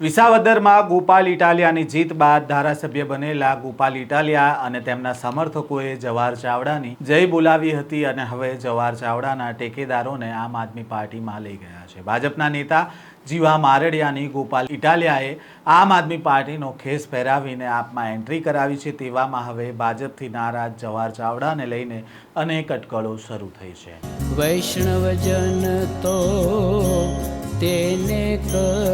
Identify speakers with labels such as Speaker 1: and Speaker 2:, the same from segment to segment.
Speaker 1: વિસાવદરમાં ગોપાલ ઇટાલિયાની જીત બાદ ધારાસભ્ય બનેલા ગોપાલ ઇટાલિયા અને તેમના સમર્થકોએ જવાહર ચાવડાની જય બોલાવી હતી અને હવે જવાહર ચાવડાના ટેકેદારોને આમ આદમી પાર્ટીમાં લઈ ગયા છે. ભાજપના નેતા જીવા મારડિયાની ગોપાલ ઇટાલિયાએ આમ આદમી પાર્ટીનો ખેસ પહેરાવીને આપમાં એન્ટ્રી કરાવી છે. તેવામાં હવે ભાજપથી નારાજ જવાહર ચાવડાને લઈને અનેક અટકળો શરૂ થઈ છે.
Speaker 2: વૈષ્ણવજન તો તેને કહીએ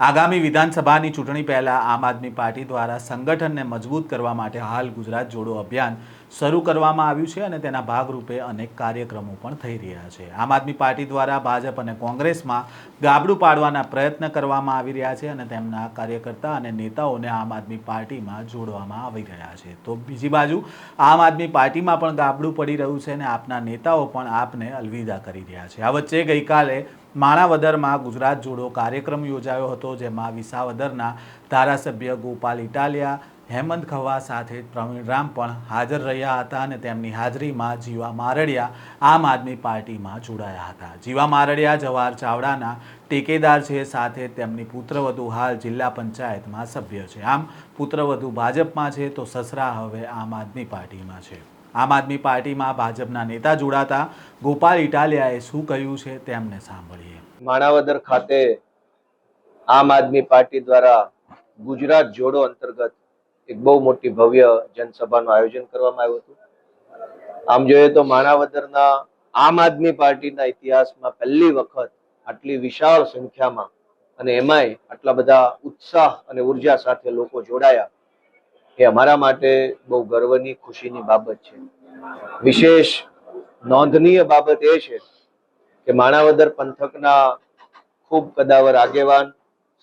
Speaker 1: આગામી વિધાનસભાની ચૂંટણી પહેલા આમ આદમી પાર્ટી દ્વારા સંગઠનને મજબૂત કરવા માટે હાલ ગુજરાત જોડો અભિયાન શરૂ કરવામાં આવ્યું છે અને તેના ભાગરૂપે અનેક કાર્યક્રમો પણ થઈ રહ્યા છે. આમ આદમી પાર્ટી દ્વારા ભાજપ અને કોંગ્રેસમાં ગાબડું પાડવાના પ્રયત્ન કરવામાં આવી રહ્યા છે અને તેમના કાર્યકર્તા અને નેતાઓને આમ આદમી પાર્ટીમાં જોડવામાં આવી રહ્યા છે. તો બીજી બાજુ આમ આદમી પાર્ટીમાં પણ ગાબડું પડી રહ્યું છે અને આપના નેતાઓ પણ આપને અલવિદા કરી રહ્યા છે. આ વચ્ચે ગઈકાલે માણાવદરમાં ગુજરાત જોડો કાર્યક્રમ યોજાયો હતો, જેમાં વિસાવદરના ધારાસભ્ય ગોપાલ ઇટાલિયા, હેમંત ખવા સાથે પ્રવીણ રામ પણ હાજર રહ્યા હતા અને તેમની હાજરીમાં જીવા મારડિયા આમ આદમી પાર્ટીમાં જોડાયા હતા. જીવા મારડિયા જવાહર ચાવડાના ટેકેદાર છે, સાથે તેમની પુત્રવધુ હાલ જિલ્લા પંચાયતમાં સભ્ય છે. આમ પુત્રવધુ ભાજપમાં છે, તો સસરા હવે આમ આદમી પાર્ટીમાં છે. આમ આદમી પાર્ટીમાં ભાજપના નેતા જોડાતા ગોપાલ ઇટાલિયાએ શું કહ્યું છે તેમને સાંભળીએ.
Speaker 3: માણાવદર ખાતે આમ આદમી પાર્ટી દ્વારા ગુજરાત જોડો અંતર્ગત એક બહુ મોટી ભવ્ય જનસભાનું આયોજન કરવામાં આવ્યું હતું. આમ જોઈએ તો માણાવદરના આમ આદમી પાર્ટીના ઇતિહાસમાં પહેલી વખત આટલી વિશાળ સંખ્યામાં અને એમાંય આટલા બધા ઉત્સાહ અને ઊર્જા સાથે લોકો જોડાયા. એ અમારા માટે બહુ ગર્વની, ખુશીની બાબત છે. વિશેષ નોંધનીય બાબત એ છે કે માણાવદર પંથકના ખૂબ કદાવર આગેવાન,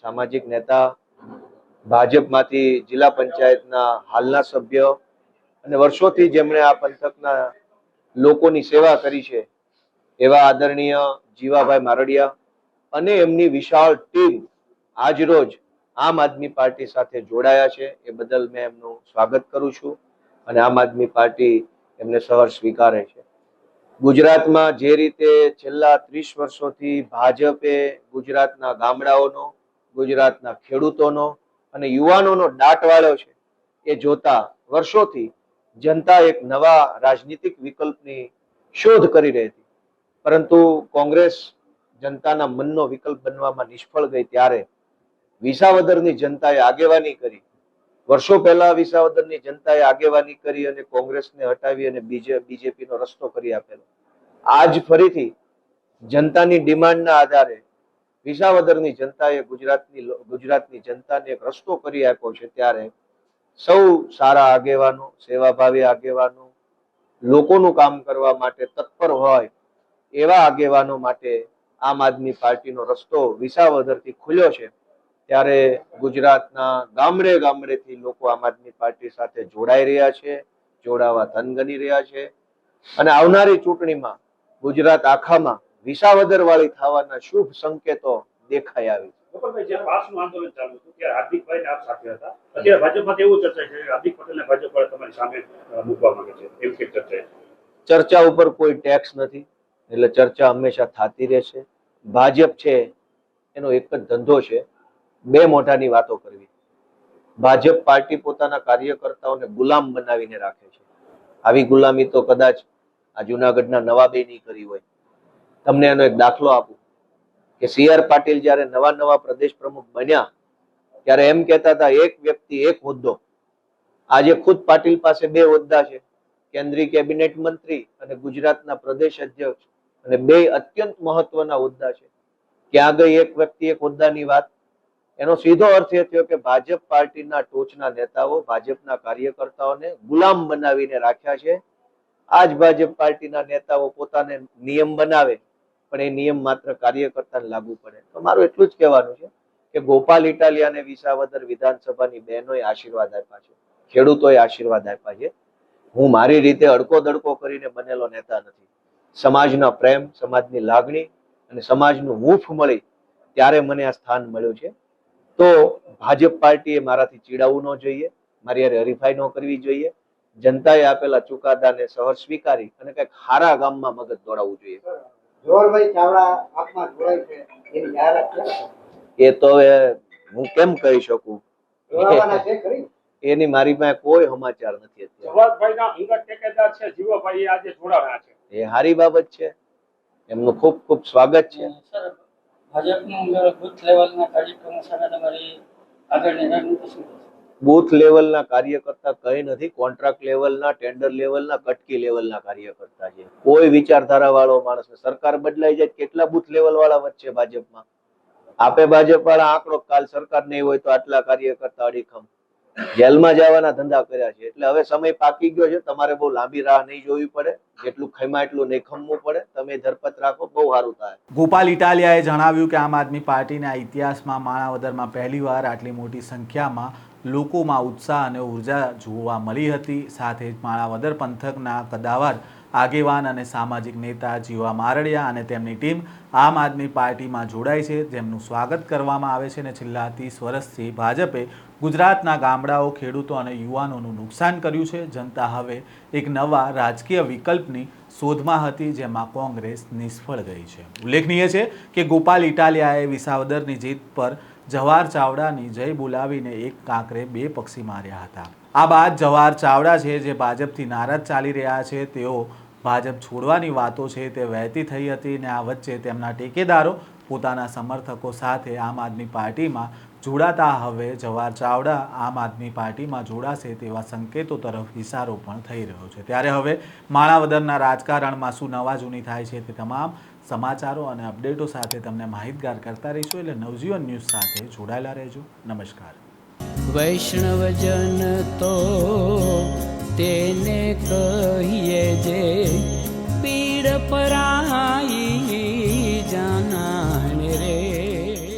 Speaker 3: સામાજિક નેતા, ભાજપમાંથી જિલ્લા પંચાયતના હાલના સભ્ય અને વર્ષોથી જેમણે આ પંથકના લોકોની સેવા કરી છે, એવા આદરણીય જીવાભાઈ મારડિયા અને એમની વિશાળ ટીમ આજરોજ આમ આદમી પાર્ટી સાથે જોડાયા છે. એ બદલ મેં એમનું સ્વાગત કરું છું અને આમ આદમી પાર્ટી એમને સહર સ્વીકારે છે. ગુજરાતમાં જે રીતે છેલ્લા ત્રીસ વર્ષોથી ભાજપે ગુજરાતના ગામડાઓનો, ગુજરાતના ખેડૂતોનો અને યુવાનોનો દાટ વાળ્યો છે, એ જોતા વર્ષોથી જનતા એક નવા રાજનીતિક વિકલ્પની શોધ કરી રહી હતી. પરંતુ કોંગ્રેસ જનતાના મનનો વિકલ્પ બનવામાં નિષ્ફળ ગઈ ત્યારે વિસાવદરની જનતાએ આગેવાની કરી. વર્ષો પહેલા વિસાવદરની જનતાએ આગેવાની કરી અને કોંગ્રેસને હટાવી અને બીજે બીજેપીનો રસ્તો કરી આપેલો. આજ ફરીથી જનતાની ડિમાન્ડના આધારે વિસાવદરની જનતાએ ગુજરાતની ગુજરાતની જનતાને એક રસ્તો કરી આપ્યો છે ત્યારે સૌ સારા આગેવાનો, સેવાભાવી આગેવાનો, લોકોનું કામ કરવા માટે તત્પર હોય એવા આગેવાનો માટે આમ આદમી પાર્ટીનો રસ્તો વિસાવદરથી ખુલ્યો છે. ત્યારે ગુજરાતના ગામડે ગામડેથી લોકો આમ આદમી પાર્ટી સાથે જોડાઈ રહ્યા છે જોડાવા ધન ગણી રહ્યા છે. અને આવનારી ચૂંટણીમાં ગુજરાત આખામાં વિસાવદર વાળી થવાના શુભ સંકેતો દેખાઈ આવી છે.
Speaker 4: ગોપાલભાઈ, જે પાસનું આંદોલન ચાલુ હતું ત્યારે હાર્દિકભાઈ આપ સાથે હતા. અત્યારે ભાજપમાં એવું ચર્ચા છે? હાર્દિક પટેલને ભાજપ વાળા તમારી સામે મૂકવા માંગે છે. એવી કંઈક ચર્ચા
Speaker 3: ચર્ચા ઉપર કોઈ ટેક્સ નથી એટલે ચર્ચા હંમેશા થતી રહેશે. ભાજપ છે એનો એક જ ધંધો છે. બે મોઢાની વાતો કરવી. ભાજપ પાર્ટી પોતાના કાર્યકર્તાઓને ગુલામ બનાવીને રાખે છે. આવી ગુલામી તો કદાચ આ જુનાગઢના નવાબે નહીં કરી હોય. તમને એનો એક દાખલો આપું. કે સી આર પાટીલ જ્યારે નવા નવા પ્રદેશ પ્રમુખ બન્યા, ત્યારે એમ કહેતા હતા, એક વ્યક્તિ, એક હોદ્દો. આજે ખુદ પાટીલ પાસે બે હોદ્દા છે. કેન્દ્રીય કેબિનેટ મંત્રી અને ગુજરાતના પ્રદેશ અધ્યક્ષ. અને બે અત્યંત મહત્વના હોદ્દા છે. ક્યાં ગઈ એક વ્યક્તિ, એક હોદ્દાની વાત એનો સીધો અર્થ એ થયો કે ભાજપ પાર્ટીના ટોચના નેતાઓ, ભાજપના કાર્યકર્તાઓને ગુલામ બનાવીને રાખ્યા છે. આજ ભાજપ પાર્ટીના નેતાઓ પોતાને નિયમ બનાવે, પણ એ નિયમ માત્ર કાર્યકર્તાને લાગુ પડે. તો મારું એટલું જ કહેવાનું છે કે ગોપાલ ઇટાલિયા અને વિસાવદર વિધાનસભાની બહેનોએ આશીર્વાદ આપ્યા છે, ખેડૂતોએ આશીર્વાદ આપ્યા છે. હું મારી રીતે અડકો દડકો કરીને બનેલો નેતા નથી. સમાજના પ્રેમ, સમાજની લાગણી અને સમાજનું હૂંફ મળી ત્યારે મને આ સ્થાન મળ્યું છે. તો ભાજપ પાર્ટીએ મારાથી ચીડાવવું ન જોઈએ મારી યારે હરીફાઈ ન કરવી જોઈએ. જનતાએ આપેલા ચુકાદાને સહર સ્વીકારી અને કંઈક હારા ગામમાં મગજ દોડાવવું જોઈએ.
Speaker 5: જોહરભાઈ ચાવડા આપમાં જોડાય છે એની જાહેરાત
Speaker 3: એ તો હું કેમ કહી શકું?
Speaker 5: જોડાવાના છે ખરી.
Speaker 3: એની મારી પાસે કોઈ સમાચાર નથી અત્યારે.
Speaker 4: અંગત ઠેકેદાર છે જીવાભાઈ એ આજે જોડાણા છે.
Speaker 3: એ સારી બાબત છે. એમનું ખૂબ ખૂબ સ્વાગત છે.
Speaker 6: સર ભાજપનું બુથ લેવલના કાર્યક્રમો
Speaker 3: કાર્યકર્તા કઈ નથી, કોન્ટ્રાક્ટ લેવલના, ટેન્ડર લેવલના, કટકી લેવલના કાર્યકર્તા છે. કોઈ વિચારધારા વાળો માણસ સરકાર બદલાઈ જાય કેટલા બૂથ લેવલ વાળા વચ્ચે ભાજપમાં? આપે ભાજપ વાળા આંકડો, કાલ સરકાર નહીં હોય તો આટલા કાર્યકર્તા અડીખમ. જેલમાં જવાના ધંધા કર્યા છે. એટલે હવે સમય પાકી ગયો છે. તમારે બહુ લાંબી રાહ નહીં જોવી પડે. જેટલું ખમા એટલું નહીં ખમવું પડે. તમે ધરપત રાખો, બહુ સારું થાય.
Speaker 1: ગોપાલ ઇટાલિયાએ જણાવ્યું કે આમ આદમી પાર્ટીના ઇતિહાસમાં માણાવદરમાં પહેલીવાર આટલી મોટી સંખ્યામાં લોકોમાં ઉત્સાહ અને ઊર્જા જોવા મળી હતી. સાથે જ માણાવદર પંથકના કદાવર આગેવાન અને સામાજિક નેતા જીવા મારડિયા અને તેમની ટીમ આમ આદમી પાર્ટીમાં જોડાય છે. જેમનું સ્વાગત કરવામાં આવે છે અને છેલ્લા ત્રીસ વર્ષથી ભાજપે ગુજરાતના ગામડાઓ, ખેડૂતો અને યુવાનોનું નુકસાન કર્યું છે. જનતા હવે એક નવા રાજકીય વિકલ્પની શોધમાં હતી, જેમાં કોંગ્રેસ નિષ્ફળ ગઈ છે. ઉલ્લેખનીય છે કે ગોપાલ ઇટાલિયાએ વિસાવદરની જીત પર જવાહર ચાવડાની જય બોલાવીને એક કાંકરે બે પક્ષી માર્યા હતા. આ બાદ જવાહર ચાવડા છે, જે ભાજપથી નારાજ ચાલી રહ્યા છે. તેઓ ભાજપ છોડવાની વાતો છે, તે વહેતી થઈ હતી ને આ વચ્ચે તેમના ટેકેદારો પોતાના સમર્થકો સાથે આમ આદમી પાર્ટીમાં જોડાતા હવે જવાહર ચાવડા આમ આદમી પાર્ટીમાં જોડાશે તેવા સંકેતો તરફ ઇશારો પણ થઈ રહ્યો છે. ત્યારે હવે માણાવદરના રાજકારણમાં શું નવા જૂની થાય છે તે તમામ સમાચારો અને અપડેટો સાથે તમને માહિતગાર કરતા રહીશું એટલે નવજીવન ન્યૂઝ સાથે જોડાયેલા રહેજો. નમસ્કાર.
Speaker 2: વૈષ્ણવજન તો તેને કહીએ જે પીડ પરા